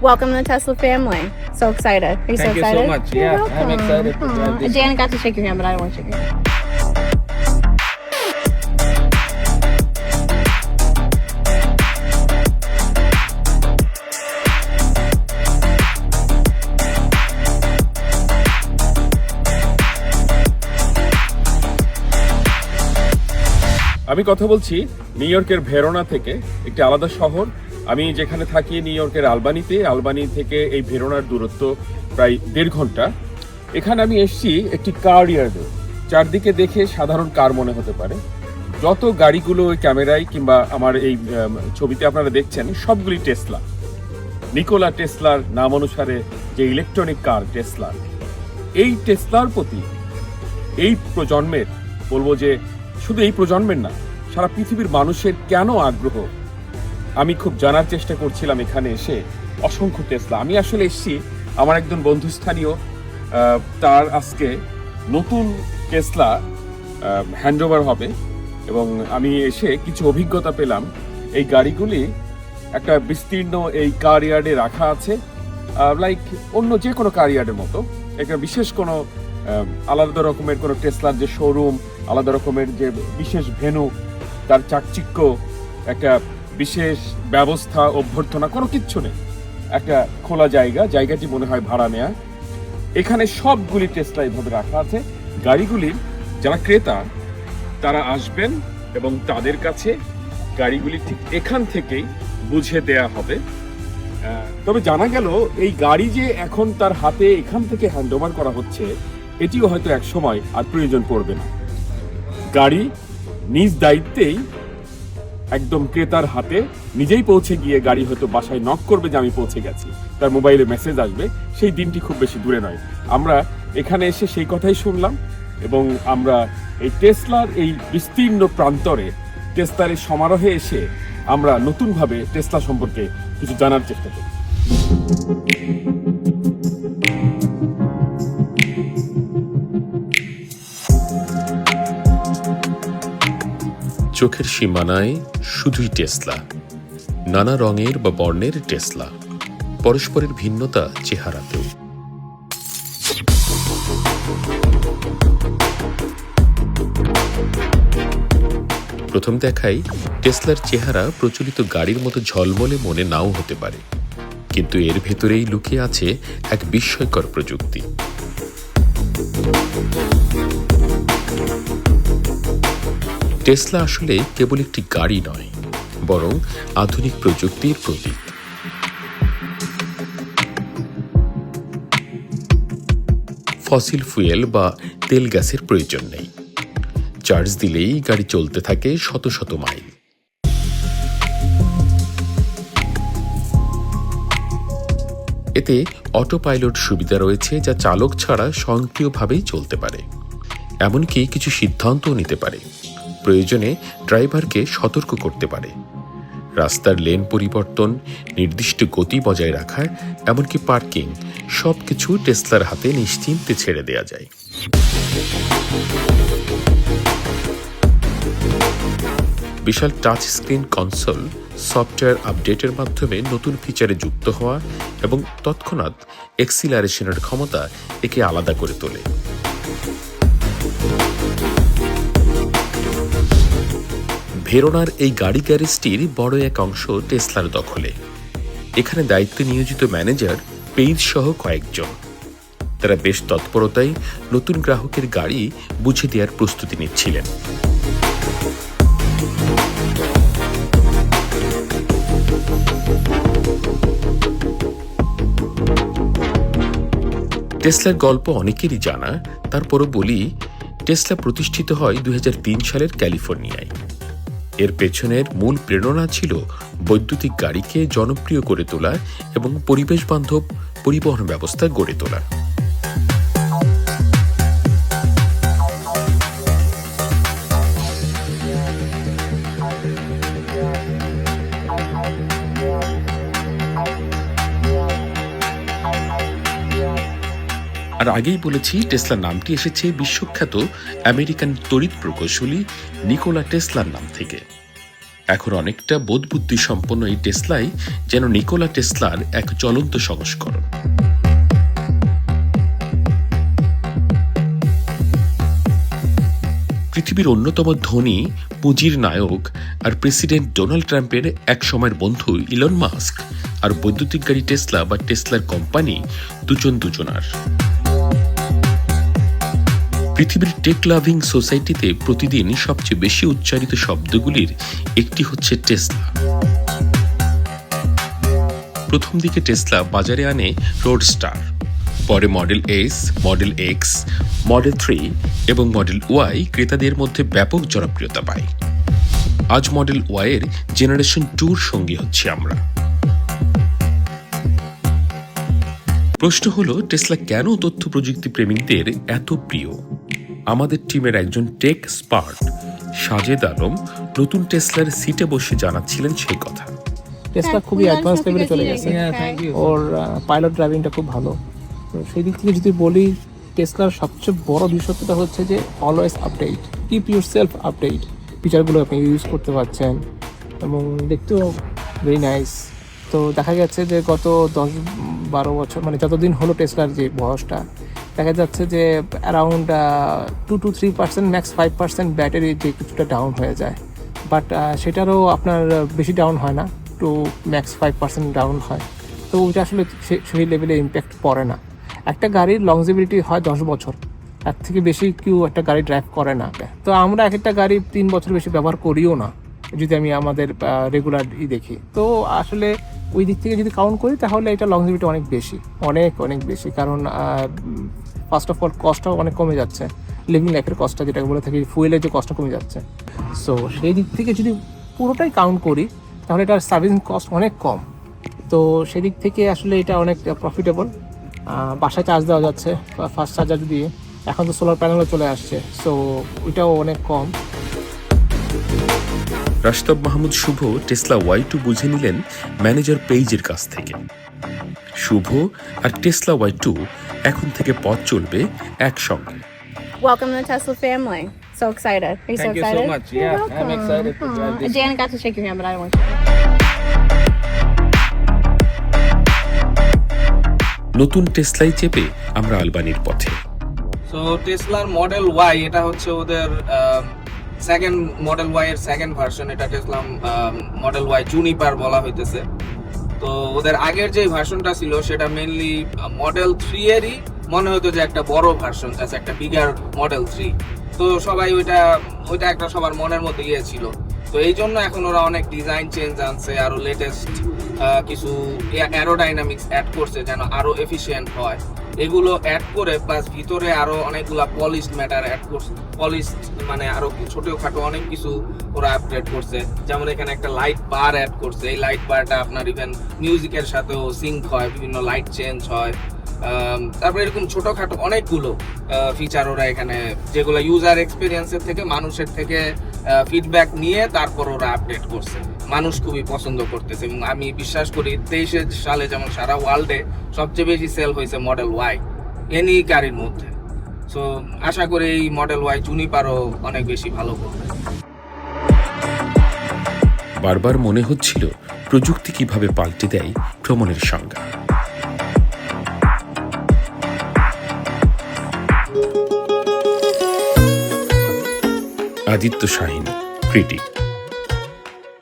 welcome to the Tesla family. So excited. Are you Thank so Thank you so much. You're Yeah, welcome. I'm excited to drive this. Got to shake your hand, but I don't want to shake your hand. আমি কথা বলছি new ইয়র্কের Verona থেকে একটি আলাদা শহর আমি যেখানে থাকি নিউ ইয়র্কের আলবানিতে, আলবানি থেকে এই ভেরোনার দূরত্ব প্রায় দেড় ঘণ্টা। এখানে আমি এসেছি একটি কার ইয়ার্ডে চারদিকে দেখে সাধারণ কার মনে হতে পারে। যত গাড়িগুলো ওই ক্যামেরায় কিংবা আমার এই ছবিতে আপনারা দেখছেন, সবগুলি টেসলা নিকোলা টেসলার নাম অনুসারে যে ইলেকট্রনিক কার টেসলা এই টেসলার প্রতি এই প্রজন্মের, বলব যে শুধু এই প্রজন্মের না, সারা পৃথিবীর মানুষের কেন আগ্রহ আমি খুব জানার চেষ্টা করছিলাম এখানে এসে। অসংখ্য টেসলা আমি আসলে এসেছি আমার একজন বন্ধুস্থানীয় তার আজকে নতুন টেসলা হ্যান্ডওভার হবে এবং আমি এসে কিছু অভিজ্ঞতা পেলাম। এই গাড়িগুলি একটা বিস্তীর্ণ এই কার ইয়ার্ডে রাখা আছে লাইক অন্য যে কোনো কার ইয়ার্ডের মতো। একটা বিশেষ কোনো আলাদা রকমের কোনো টেসলার যে শোরুম আলাদা রকমের যে বিশেষ ভেনু তার চাকচিক্য, একটা বিশেষ ব্যবস্থা, অভ্যর্থনা, কোনো কিচ্ছু নেই। একটা খোলা জায়গা, জায়গাটি মনে হয় ভাড়া নেয়া। এখানে সবগুলি টেসলা এইভাবে রাখা আছে। গাড়িগুলির যারা ক্রেতা, তারা আসবেন এবং তাদের কাছে গাড়িগুলি ঠিক এখান থেকেই বুঝে দেয়া হবে। তবে জানা গেল, এই গাড়ি যে এখন তার হাতে এখান থেকে হ্যান্ড ওভার করা হচ্ছে, এটিও হয়তো এক সময় আর প্রয়োজন পড়বে না। গাড়ি নিজ দায়িত্বেই একদম ক্রেতার হাতে নিজেই পৌঁছে গিয়ে গাড়ি হয়তো বাসায় নক করবে যে আমি পৌঁছে গেছি। তার মোবাইলে মেসেজ আসবে। সেই দিনটি খুব বেশি দূরে নয়। আমরা এখানে এসে সেই কথাই শুনলাম এবং আমরা এই টেসলার এই বিস্তীর্ণ প্রান্তরে টেসলার এই সমারোহে এসে আমরা নতুনভাবে টেসলা সম্পর্কে কিছু জানার চেষ্টা করি। চোখের সীমানায় শুধুই টেসলা। নানা রঙের বা বর্ণের টেসলা। পরস্পরের ভিন্নতা চেহারাতেও। প্রথম দেখাই টেসলার চেহারা প্রচলিত গাড়ির মতো ঝলমলে মনে নাও হতে পারে। কিন্তু এর ভেতরেই লুকিয়ে আছে এক বিস্ময়কর প্রযুক্তি। টেসলা আসলে কেবল একটি গাড়ি নয়, বরং আধুনিক প্রযুক্তির প্রতীক। ফসিল ফুয়েল বা তেল গ্যাসের প্রয়োজন নেই। চার্জ দিলেই গাড়ি চলতে থাকে শত শত মাইল। এতে অটো পাইলট সুবিধা রয়েছে যা চালক ছাড়া স্বয়ংক্রিয়ভাবেই চলতে পারে। এমনকি কিছু সিদ্ধান্তও নিতে পারে। প্রয়োজনে ড্রাইভারকে সতর্ক করতে পারে। রাস্তার লেন পরিবর্তন, নির্দিষ্ট গতি বজায় রাখার, এমনকি পার্কিং সব কিছু টেসলার হাতে নিশ্চিন্তে ছেড়ে দেয়া যায়। বিশাল টাচ স্ক্রিন কনসোল, সফটওয়্যার আপডেটের মাধ্যমে নতুন ফিচারে যুক্ত হওয়া এবং তৎক্ষণাৎ এক্সিলারেশনের ক্ষমতা একে আলাদা করে তোলে। ভেরোনার এই গাড়ি গ্যারেজটির বড় এক অংশ টেসলার দখলে। এখানে দায়িত্বে নিয়োজিত ম্যানেজার, পেইজ সহ কয়েকজন। তারা বেশ তৎপরতায় নতুন গ্রাহকের গাড়ি বুঝে দেওয়ার প্রস্তুতি নিচ্ছিলেন। টেসলার গল্প অনেকেরই জানা, তারপরও বলি, টেসলা প্রতিষ্ঠিত হয় দুই হাজার তিন সালের ক্যালিফোর্নিয়ায়। এর পেছনের মূল প্রেরণা ছিল বৈদ্যুতিক গাড়িকে জনপ্রিয় করে তোলা এবং পরিবেশ বান্ধব পরিবহন ব্যবস্থা গড়ে তোলা। আর আগেই বলেছি টেসলা নামটি এসেছে বিশ্বখ্যাত আমেরিকান তড়িৎ প্রকৌশলী নিকোলা টেসলার নাম থেকে। এখন অনেকটা বোধবুদ্ধি সম্পন্ন এই টেসলাই যেন নিকোলা টেসলার এক জ্বলন্ত সংস্করণ। পৃথিবীর অন্যতম ধনী, পুঁজির নায়ক আর প্রেসিডেন্ট ডোনাল্ড ট্রাম্পের এক সময়ের বন্ধু ইলন মাস্ক আর বৈদ্যুতিক গাড়ি টেসলা বা টেসলার কোম্পানি দুজন দুজনার। পৃথিবীর টেক লাভিং সোসাইটিতে প্রতিদিন সবচেয়ে বেশি উচ্চারিত শব্দগুলির একটি হচ্ছে টেসলা। প্রথম দিকে টেসলা বাজারে আনে রোডস্টার, পরে model S, model X, model three এবং মডেল ওয়াই ক্রেতাদের মধ্যে ব্যাপক জনপ্রিয়তা পায়। আজ মডেল ওয়াইয়ের জেনারেশন টুর সঙ্গী হচ্ছে আমরা। প্রশ্ন হলো, টেসলা কেন তথ্য প্রযুক্তি প্রেমিকদের এত প্রিয়? আমাদের টিমের একজন টেক স্পার্ট সাজেদ আলম নতুন টেসলার সিটে বসে জানাচ্ছিলেন সেই কথা। টেসলা খুবই অ্যাডভান্স লেভেলে চলে গেছে। Okay. ওর পাইলট ড্রাইভিংটা খুব ভালো। তো সেই দিক থেকে যদি বলি টেসলার সবচেয়ে বড় বিশেষত্বটা হচ্ছে যে always update keep yourself update ফিচারগুলো আপনি ইউজ করতে পারছেন এবং দেখতেও ভেরি নাইস তো দেখা গেছে যে গত দশ বারো বছর মানে যতদিন হলো টেসলার যে বয়সটা দেখা যাচ্ছে যে around two two three percent max five percent battery যে কিছুটা ডাউন হয়ে যায়। বাট সেটারও আপনার বেশি ডাউন হয় না two max five percent down হয়। তো ওইটা আসলে সেই লেভেলে ইম্প্যাক্ট পড়ে না। একটা গাড়ির লংজিবিলিটি হয় দশ বছর। তার থেকে বেশি কেউ একটা গাড়ি ড্রাইভ করে না। তো আমরা এক একটা গাড়ি তিন বছর বেশি ব্যবহার করিও না। যদি আমি আমাদের রেগুলার ই দেখি। তো আসলে ওই দিক থেকে যদি কাউন্ট করি, তাহলে এটা লংজিবিলিটি অনেক বেশি। অনেক অনেক বেশি। কারণ ফার্স্ট অফ অল কস্টটাও অনেক কমে যাচ্ছে। লিভিং লাইফের কস্টটা যেটাকে বলে থাকি ফুয়েলের যে কস্টটা কমে যাচ্ছে। সো সেই দিক থেকে যদি পুরোটাই কাউন্ট করি, তাহলে এটার সার্ভিসিং কস্ট অনেক কম। তো সেদিক থেকে আসলে এটা অনেক প্রফিটেবল বাসায় চার্জ দেওয়া যাচ্ছে ফার্স্ট চার্জার দিয়ে এখন তো সোলার প্যানেলও চলে আসছে। সো ওইটাও অনেক কম। Rashtab Mahmud Shuvo Tesla Y two বুঝে নিলেন ম্যানেজার পেইজের কাছ থেকে শুভ আর টেসলা ওয়াই টু এখন থেকে পথ চলবে একসঙ্গে Welcome to the Tesla family. So excited. Are you Thank so excited? Thank you so much. You're Yeah, I'm excited to drive this. Janet got to shake your hand, but I don't want to. নতুন টেসলাই চেপে আমরা আলবানির পথে so টেসলার model Y এটা হচ্ছে ওদের second model Y এর second version এটা টেসলাম মডেল ওয়াই জুনিপার বলা হইতেছে। তো ওদের আগের যে ভার্সনটা ছিল, সেটা মেনলি মডেল থ্রি এরই মনে হতো যে একটা বড় ভার্সন আছে একটা বিগার মডেল থ্রি তো সবাই ওইটা ওইটা একটা সবার মনের মধ্যে ইয়ে ছিল। তো এই জন্য এখন ওরা অনেক ডিজাইন চেঞ্জ আনছে, আরও লেটেস্ট কিছু অ্যারোডাইনামিক্স অ্যাড করছে যেন আরও এফিশিয়েন্ট হয়। এগুলো অ্যাড করে প্লাস ভিতরে আরও অনেকগুলা পলিশড ম্যাটার অ্যাড করছে পলিশড মানে আরও ছোটখাটো অনেক কিছু ওরা আপডেট করছে। যেমন এখানে একটা লাইট বার অ্যাড করছে, এই লাইট বারটা আপনার ইভেন মিউজিকের সাথেও সিঙ্ক হয়, বিভিন্ন লাইট চেঞ্জ হয়। তারপরে এরকম ছোটখাটো অনেকগুলো ফিচার ওরা এখানে, যেগুলো ইউজার এক্সপিরিয়েন্সের থেকে, মানুষের থেকে ফিডব্যাক নিয়ে তারপর ওরা আপডেট করছে। মানুষ খুবই পছন্দ করতেছে এবং আমি বিশ্বাস করি তেইশে সালে যেমন সারা ওয়ার্ল্ডে সবচেয়ে বেশি সেল হয়েছে মডেল ওয়াই এনি গাড়ির মধ্যে। সো আশা করি এই মডেল ওয়াই চুনি জুনিপারও অনেক বেশি ভালো করবে। বারবার মনে হচ্ছিল প্রযুক্তি কীভাবে পাল্টে দেয় ভ্রমণের সংজ্ঞা। আদিত্য শাহিন ক্রিটিক।